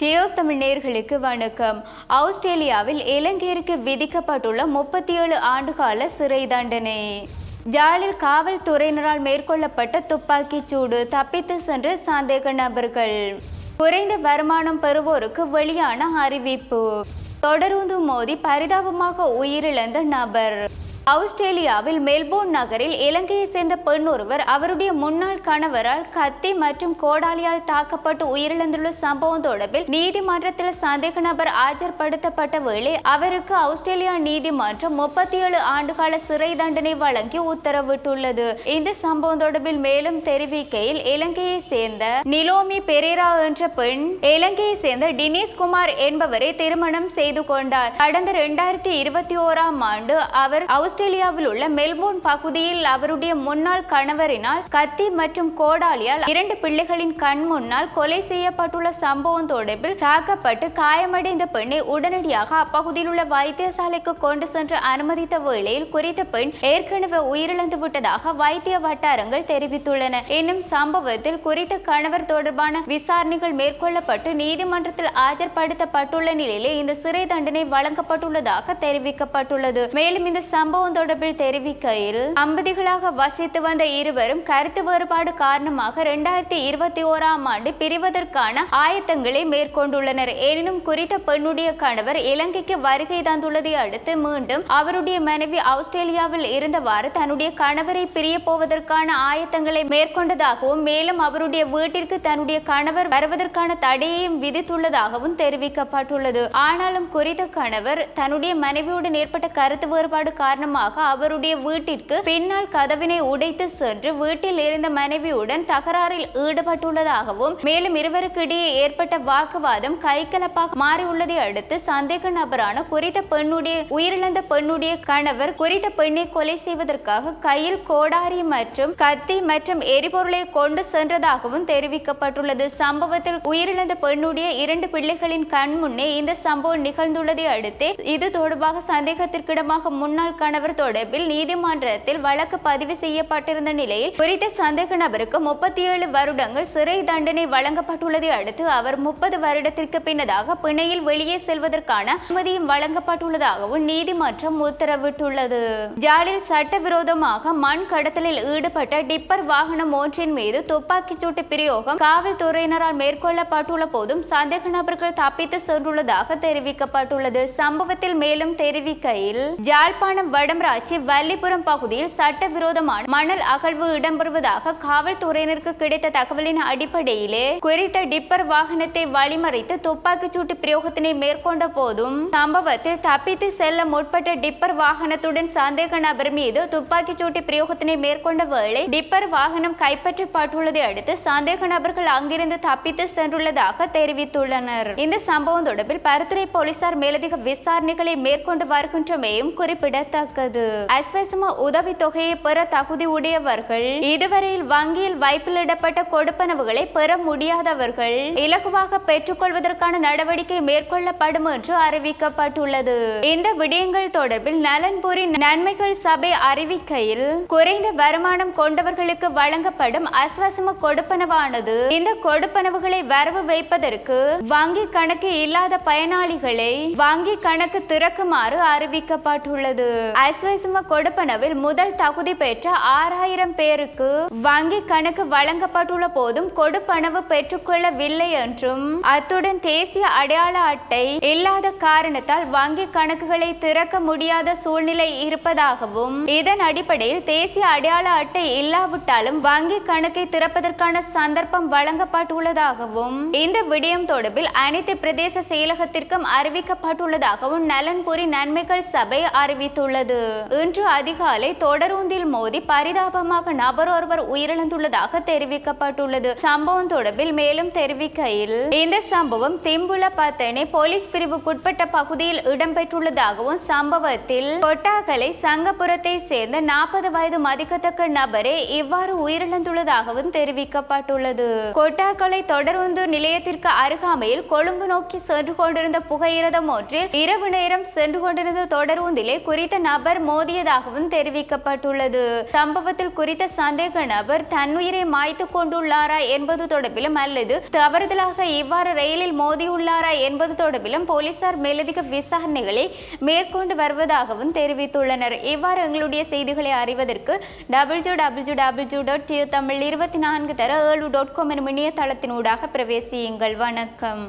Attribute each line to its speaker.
Speaker 1: ஜியோ தமிழ் நேர்களுக்கு வணக்கம். ஆஸ்திரேலியாவில் இலங்கையருக்கு விதிக்கப்பட்டுள்ள முப்பத்தி ஏழு ஆண்டுகால சிறை தண்டனை. ஜாலில் காவல்துறையினரால் மேற்கொள்ளப்பட்ட துப்பாக்கிச் சூடு தப்பித்து சென்ற சந்தேக நபர்கள். குறைந்த வருமானம் பெறுவோருக்கு வெளியான அறிவிப்பு. தொடருந்து மோதி பரிதாபமாக உயிரிழந்த நபர். ஆஸ்திரேலியாவில் மெல்போர்ன் நகரில் இலங்கையை சேர்ந்த பெண் ஒருவர் அவருடைய முன்னாள் கணவரால் கத்தி மற்றும் கோடாலியால் தாக்கப்பட்டு உயிரிழந்துள்ள சம்பவம் தொடர்பில் நீதிமன்றத்தில் சந்தேக நபர் ஆஜர்படுத்தப்பட்ட வேளை அவருக்கு ஆஸ்திரேலியா நீதிமன்றம் முப்பத்தி ஏழு ஆண்டுகால சிறை தண்டனை வழங்கி உத்தரவிட்டுள்ளது. இந்த சம்பவம் தொடர்பில் மேலும் தெரிவிக்கையில் இலங்கையை சேர்ந்த நிலோமி பெரேரா என்ற பெண் இலங்கையை சேர்ந்த டினேஷ் குமார் என்பவரை திருமணம் செய்து கொண்டார். கடந்த இரண்டாயிரத்தி இருபத்தி ஓராம் ஆண்டு அவர் ஆஸ்திரேலியாவில் உள்ள மெல்போர்ன் பகுதியில் அவருடைய முன்னாள் கணவரினால் கத்தி மற்றும் கோடாலியால் இரண்டு பிள்ளைகளின் கண் முன்னால் கொலை செய்யப்பட்டுள்ள சம்பவம் தொடர்பில் தாக்கப்பட்டு காயமடைந்த பெண்ணை உடனடியாக அப்பகுதியில் உள்ள வைத்தியசாலைக்கு கொண்டு சென்று அனுமதித்த வேளையில் குறித்த பெண் ஏற்கனவே உயிரிழந்து விட்டதாக வைத்திய வட்டாரங்கள் தெரிவித்துள்ளன. இன்னும் சம்பவத்தில் குறித்த கணவர் தொடர்பான விசாரணைகள் மேற்கொள்ளப்பட்டு நீதிமன்றத்தில் ஆஜர்படுத்தப்பட்டுள்ள நிலையிலே இந்த சிறை தண்டனை வழங்கப்பட்டுள்ளதாக தெரிவிக்கப்பட்டுள்ளது. மேலும் இந்த சம்பவம் தொடர்பில் தெரிவிக்கையில் தம்பதிகளாக வசித்து வந்த இருவரும் கருத்து வேறுபாடு காரணமாக இரண்டாயிரத்தி இருபத்தி ஓராம் ஆண்டு பிரிவதற்கான ஆயத்தங்களை மேற்கொண்டுள்ளனர். எனினும் குறித்த பெண்ணுடைய கணவர் இலங்கைக்கு வருகை தந்துள்ளதை அடுத்து மீண்டும் அவருடைய மனைவி ஆஸ்திரேலியாவில் இருந்தவாறு தன்னுடைய கணவரை பிரிய போவதற்கான ஆயத்தங்களை மேற்கொண்டதாகவும் மேலும் அவருடைய வீட்டிற்கு தன்னுடைய கணவர் வருவதற்கான தடையையும் விதித்துள்ளதாகவும் தெரிவிக்கப்பட்டுள்ளது. ஆனாலும் குறித்த கணவர் தன்னுடைய மனைவியுடன் ஏற்பட்ட கருத்து வேறுபாடு காரணமாக அவருடைய வீட்டிற்கு பின்னால் கதவினை உடைத்து சென்று வீட்டில் இருந்த மனைவியுடன் தகராறில் ஈடுபட்டுள்ளதாகவும் மேலும் இருவருக்கு இடையே ஏற்பட்ட வாக்குவாதம் கைகலப்பாக மாறியுள்ளதை அடுத்து சந்தேக நபரான குறித்த பெண்ணுடைய உயிரிழந்த பெண்ணுடைய கணவர் குறித்த பெண்ணை கொலை செய்வதற்காக கையில் கோடாரி மற்றும் கத்தி மற்றும் எரிபொருளை கொண்டு சென்றதாகவும் தெரிவிக்கப்பட்டுள்ளது. சம்பவத்தில் உயிரிழந்த பெண்ணுடைய இரண்டு பிள்ளைகளின் கண் முன்னே இந்த சம்பவம் நிகழ்ந்துள்ளதை அடுத்து இது தொடர்பாக சந்தேகத்திற்கிடமாக முன்னாள் கணவர் தொடர்பில் நீதிமன்றத்தில் வழக்கு பதிவு செய்யப்பட்டிருந்த நிலையில் குறித்த சந்தேக நபருக்கு முப்பத்தி ஏழு வருடங்கள் சிறை தண்டனை வழங்கப்பட்டுள்ளதை அடுத்து அவர் முப்பது வருடத்திற்கு பின்னதாக பிணையில் வெளியே செல்வதற்கான அனுமதியும் வழங்கப்பட்டுள்ளதாகவும் நீதிமன்றம் உத்தரவிட்டுள்ளது. ஜாலில் சட்டவிரோதமாக மண் கடத்தலில் ஈடுபட்ட டிப்பர் வாகனம் ஒன்றின் மீது துப்பாக்கிச் சூட்டு பிரயோகம் காவல்துறையினரால் மேற்கொள்ளப்பட்டுள்ள போதும் சந்தேக நபர்கள் தப்பித்து சென்றுள்ளதாக தெரிவிக்கப்பட்டுள்ளது. சம்பவத்தில் மேலும் தெரிவிக்கையில் ஜாழ்ப்பாணம் வடமராட்சி வள்ளிபுரம் பகுதியில் சட்டவிரோதமான மணல் அகழ்வு இடம்பெறுவதாக காவல்துறையினருக்கு கிடைத்த தகவலின் அடிப்படையிலே குறித்த டிப்பர் வாகனத்தை வழிமறைத்து துப்பாக்கிச் சூட்டு பிரயோகத்தினை மேற்கொண்ட போதும் சம்பவத்தில் தப்பித்து செல்ல முற்பட்ட டிப்பர் வாகனத்துடன் சந்தேக நபர் மீது துப்பாக்கிச் சூட்டு பிரயோகத்தினை மேற்கொண்ட வேளை டிப்பர் வாகனம் கைப்பற்றப்பட்டுள்ளதை அடுத்து சந்தேக நபர்கள் அங்கிருந்து தப்பித்து சென்றுள்ளதாக தெரிவித்துள்ளனர். இந்த சம்பவம் தொடர்பில் பருத்துறை போலீசார் மேலதிக விசாரணைகளை மேற்கொண்டு வருகின்றமையும் குறிப்பிடத்தக்கது அஸ்வசம உதவி தொகையை பெற தகுதி உடையவர்கள் இதுவரையில் வங்கியில் வைப்பிலிடப்பட்ட கொடுப்பனவுகளை பெற முடியாதவர்கள் இலகுவாக பெற்றுக்கொள்வதற்கான நடவடிக்கை மேற்கொள்ளப்படும் என்று அறிவிக்கப்பட்டுள்ளது. இந்த விடயங்கள் தொடர்பில் நலன்புரி நன்மைகள் சபை அறிவிக்கையில் குறைந்த வருமானம் கொண்டவர்களுக்கு வழங்கப்படும் அஸ்வசம கொடுப்பனவானது இந்த கொடுப்பனவுகளை வரவு வைப்பதற்கு வங்கி கணக்கு இல்லாத பயனாளிகளை வங்கி கணக்கு திறக்குமாறு அறிவிக்கப்பட்டுள்ளது. அஸ்வசம கொடுப்பனவில் முதல் தகுதி பெற்ற ஆறாயிரம் பேருக்கு வங்கி கணக்கு வழங்கப்பட்டுள்ள போதும் கொடுப்பனவு பெற்றுக்கொள்ளவில்லை என்றும் அத்துடன் தேசிய அடையாள அட்டை இல்லாத காரணத்தால் வங்கி கணக்குகளை திறக்க முடியாத சூழ்நிலை இருப்பதாகவும் இதன் அடிப்படையில் தேசிய அடையாள அட்டை இல்லாவிட்டாலும் வங்கி கணக்கை திறப்பதற்கான சந்தர்ப்பம் வழங்கப்பட்டுள்ளதாகவும் இந்த விடயம் தொடர்பில் அனைத்து பிரதேச செயலகத்திற்கும் அறிவிக்கப்பட்டுள்ளதாகவும் நலன்புரி நன்மைகள் சபை அறிவித்துள்ளது. இன்று அதிகாலை தொடரூந்தில் மோதி பரிதாபமாக நபர் ஒருவர் உயிரிழந்துள்ளதாக தெரிவிக்கப்பட்டுள்ளது. சம்பவம் தொடர்பில் மேலும் தெரிவிக்கையில் இந்த சம்பவம் திம்புல பத்தனை போலீஸ் பிரிவுக்குட்பட்ட பகுதியில் இடம்பெற்றுள்ளதாகவும் சம்பவத்தில் கொட்டாக்கலை சங்கபுரத்தை சேர்ந்த நாற்பது வயது மதிக்கத்தக்க நபரே இவ்வாறு உயிரிழந்துள்ளதாகவும் தெரிவிக்கப்பட்டுள்ளது. கொட்டாக்கலை தொடர்ந்து நிலையத்திற்கு அருகாமையில் கொழும்பு நோக்கி சென்று கொண்டிருந்த புகையிரதம் ஒன்றில் இரவு நேரம் சென்று கொண்டிருந்த தொடரூந்திலே குறித்த நபர் நபர் மோதியதாகவும் தெரிவிக்கப்பட்டுள்ளது. சம்பவத்தில் குறித்த சந்தேக நபர் தன்னுயிரை மாய்த்து கொண்டுள்ளாரா என்பது தொடர்பிலும் அல்லது தவறுதலாக இவ்வாறு ரயிலில் மோதியுள்ளாரா என்பது தொடர்பிலும் போலீசார் மேலதிக விசாரணைகளை மேற்கொண்டு வருவதாகவும் தெரிவித்துள்ளனர். இவ்வாறு எங்களுடைய செய்திகளை அறிவதற்கு W W W dot Tamil இருபத்தி நான்கு தர ஏழு டாட் காம் எனும் இணையதளத்தினூடாக பிரவேசியுங்கள். வணக்கம்.